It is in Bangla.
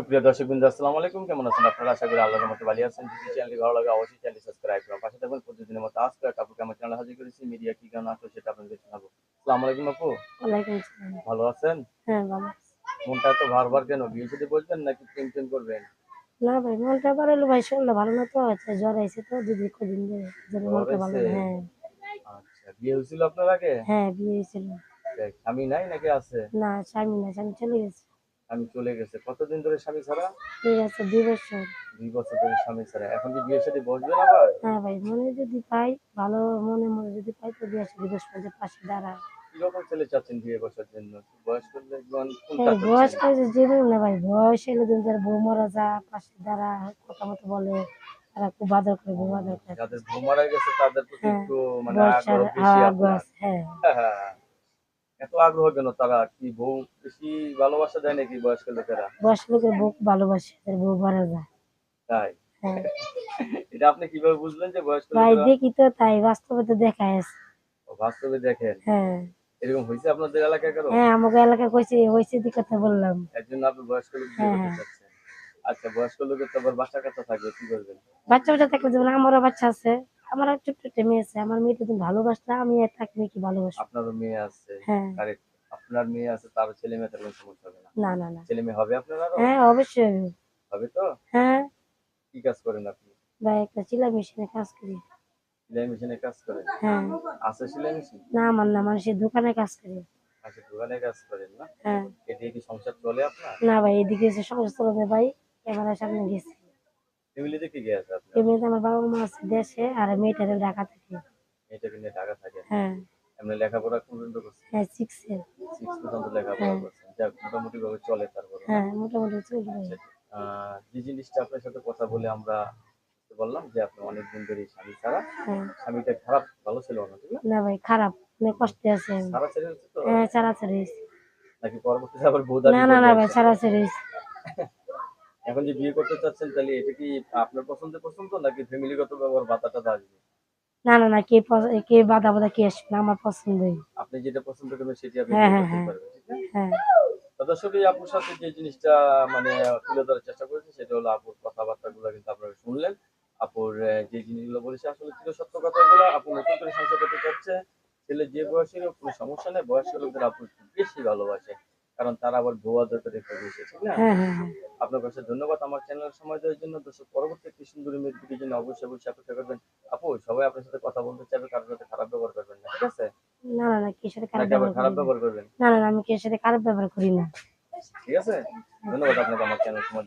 সুপ্রিয় দর্শক বিন্দু আসসালামু আলাইকুম। কেমন আছেন আপনারা? আশা করি আল্লাহর মতো ভালো আছেন। যদি চ্যানেলটি ভালো লাগে অবশ্যই চ্যানেলটি সাবস্ক্রাইব করুন পাশে থাকবেন প্রতিদিনের মতো আজকে একটা আপুকে আমার চ্যানেলে হাজির করেছি। মিডিয়া কি গান আসলো সেটা আপনাদের শোনাবো আসসালামু আলাইকুম আপু। ওয়ালাইকুম আসসালাম। ভালো আছেন? হ্যাঁ ভালো মনটা এত ভারবার কেন? বিয়ে সাথে বলবেন নাকি প্রেম প্রেম করবেন? না ভাই মনটা ভালো হলো ভাই শরীরটা ভালো না তো আচ্ছা জ্বর আইছে তো যদি কদিন ধরে যেন মনটা ভালো? হ্যাঁ। আচ্ছা বিয়ে হয়েছিল আপনার আগে? হ্যাঁ বিয়ে হয়েছিল। স্বামী নাই নাকি আছে? না স্বামী না স্বামী চলে গেছে। আমি চলে গেছে। কতদিন ধরে স্বামী ছাড়া? ঠিক আছে দুই বছর। দুই বছর ধরে স্বামী ছাড়া। এখন কি বিয়ের সাথে বসবেন আবার? হ্যাঁ ভাই মনে যদি পাই ভালো মনে মনে যদি পাই তো বিয়ে সাথে বসবো যে পাশে দাঁড়া কীরকম ছেলে চাচ্ছেন বিয়ে বসার জন্য? বয়স্ক লোকজন কোনটা হ্যাঁ বয়স চাচ্ছেন? করে যে না ভাই বয়স এলে দিন যারা বউ মারা যা পাশে দাঁড়া কথা মতো বলে তারা খুব আদর করে বউ আদর করে। যাদের ঘুম মারা গেছে তাদের প্রতি হ্যাঁ, একটু মানে আগ্রহ বেশি হাওয়া আপনার। হ্যাঁ হ্যাঁ। এত আগ্রহ কেন তারা? কি বউ বেশি ভালোবাসা দেয় নাকি বয়স্ক লোকেরা? বয়স্ক লোকের বউ ভালোবাসে তার বউ মারা যায়। তাই? হ্যাঁ। এটা আপনি কীভাবে বুঝলেন যে বয়স্ক লোকেরা দেখি তো তাই বাস্তবে তো দেখা আছে। বাস্তবে দেখেন? হ্যাঁ। এরকম হয়েছে আপনাদের এলাকায় কারও? হ্যাঁ আমাকে এলাকায় কইছে হয়েছে দি কথা বললাম। এর জন্য আপনি বয়স্ক লোক হ্যাঁ, আচ্ছা বয়স্ক লোকের তো আবার বাচ্চা কাচ্চা থাকবে কি করবেন? বাচ্চা বাচ্চা থাকলে যেমন আমারও বাচ্চা আছে আমার এক ছোট্ট একটা মেয়ে আছে আমার মেয়েটা তুমি ভালোবাসলে আমি তাকে মেয়েকে ভালোবাসি। আপনারও মেয়ে আছে? হ্যাঁ। আপনার মেয়ে আছে তার ছেলে মেয়ে তার কোনো সমস্যা হবে না। না না না। ছেলে মেয়ে হবে আপনার হ্যাঁ অবশ্যই হবে। হবে তো? হ্যাঁ। কি কাজ করেন আপনি? ভাই একটা সেলাই মেশিনে কাজ করি। সেলাই মেশিনে কাজ করেন? হ্যাঁ। আছে সেলাই মেশিন? না আমার না মানুষের দোকানে কাজ করি। আচ্ছা দোকানে কাজ করেন না? হ্যাঁ। এটি কি সংসার চলে আপনার? না ভাই এদিকে এসে সমস্ত চলবে ভাই। ক্যামেরার সামনে গেছি। ফ্যামিলিতে কি গিয়েছে আপনার? এমনিতে আমার বাবা মা আছে দেশে আর মেয়েটারে ঢাকা থাকে। মেয়েটাকে নিয়ে ঢাকা থাকে? হ্যাঁ। লেখাপড়া কোন পর্যন্ত করছেন? হ্যাঁ সিক্সে সিক্স পর্যন্ত লেখাপড়া হ্যাঁ। করছেন। যাক মোটামুটি ভাবে চলে তারপর। হ্যাঁ মোটামুটি ভাই আহ, যে জিনিসটা আপনার সাথে কথা বলে আমরা বললাম যে আপনি অনেকদিন ধরে স্বামী ছাড়া। হ্যাঁ। স্বামীটা খারাপ ভালো ছিল না না? ভাই খারাপ। অনেক কষ্টে আছে। সারা ছেড়ে তো? হ্যাঁ ছাড়াছাড়ি হয়েছে। নাকি পরবর্তীতে আবার না না না ভাই? ছাড়াছাড়ি হয়েছে। এখন যে বিয়ে করতে চাচ্ছেন তাহলে এটা কি আপনার পছন্দ পছন্দ নাকি ফ্যামিলিগত ব্যবহার বাতাটা আসবে? না না না কে কে বাধা বাধা কে আসবে না আমার পছন্দই। আপনি যেটা পছন্দ করবেন সেটি আপনি হ্যাঁ, হ্যাঁ, করতে পারবেন হ্যাঁ। দর্শক এই আপুর সাথে যে জিনিসটা মানে তুলে ধরার চেষ্টা করেছি সেটা হলো আপুর কিন্তু আপনারা শুনলেন। আপুর যে জিনিসগুলো বলেছে আসলে সত্য কথাগুলো আপু নতুন করে সংসার করতে চাচ্ছে। ছেলে যে বয়সের কোনো সমস্যা নেই বয়স্ক লোকদের আপু বেশি ভালোবাসে কারণ তারা আবার ভুয়া দরকার একটু বেশি ঠিক না? হ্যাঁ হ্যাঁ হ্যাঁ। আপনার কাছে ধন্যবাদ। আমার চ্যানেল সময় দেওয়ার জন্য। দর্শক পরবর্তী একটি সুন্দর ইমেজ ভিডিওর জন্য অবশ্যই অবশ্যই অপেক্ষা করবেন। আপু সবাই আপনার সাথে কথা বলতে চাইবে কারোর সাথে খারাপ ব্যবহার করবেন না ঠিক আছে? না না না কে সাথে খারাপ ব্যবহার খারাপ ব্যবহার করবেন। না না না আমি কিসের সাথে খারাপ ব্যবহার করি না। ঠিক আছে? ধন্যবাদ আপনাকে আমার চ্যানেল সময়